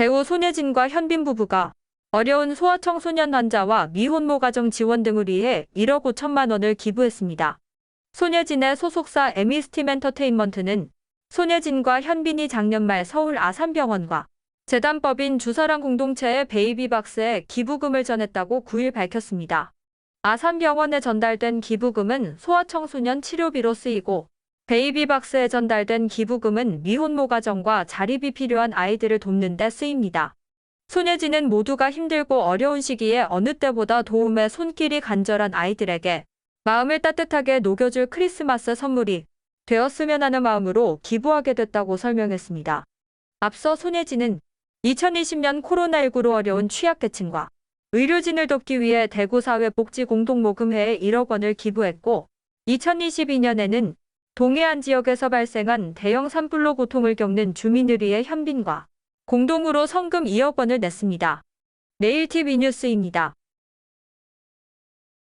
배우 손예진과 현빈 부부가 어려운 소아청소년 환자와 미혼모 가정 지원 등을 위해 1억 5천만 원을 기부했습니다. 손예진의 소속사 에미스팀 엔터테인먼트는 손예진과 현빈이 작년 말 서울 아산병원과 재단법인 주사랑 공동체의 베이비박스에 기부금을 전했다고 9일 밝혔습니다. 아산병원에 전달된 기부금은 소아청소년 치료비로 쓰이고 베이비박스에 전달된 기부금은 미혼모 가정과 자립이 필요한 아이들을 돕는 데 쓰입니다. 손예진은 모두가 힘들고 어려운 시기에 어느 때보다 도움의 손길이 간절한 아이들에게 마음을 따뜻하게 녹여줄 크리스마스 선물이 되었으면 하는 마음으로 기부하게 됐다고 설명했습니다. 앞서 손예진은 2020년 코로나19로 어려운 취약계층과 의료진을 돕기 위해 대구사회복지공동모금회에 1억 원을 기부했고 2022년에는 동해안 지역에서 발생한 대형 산불로 고통을 겪는 위해 현빈과 공동으로 성금 2억 원을 냈습니다. 내일 TV 뉴스입니다.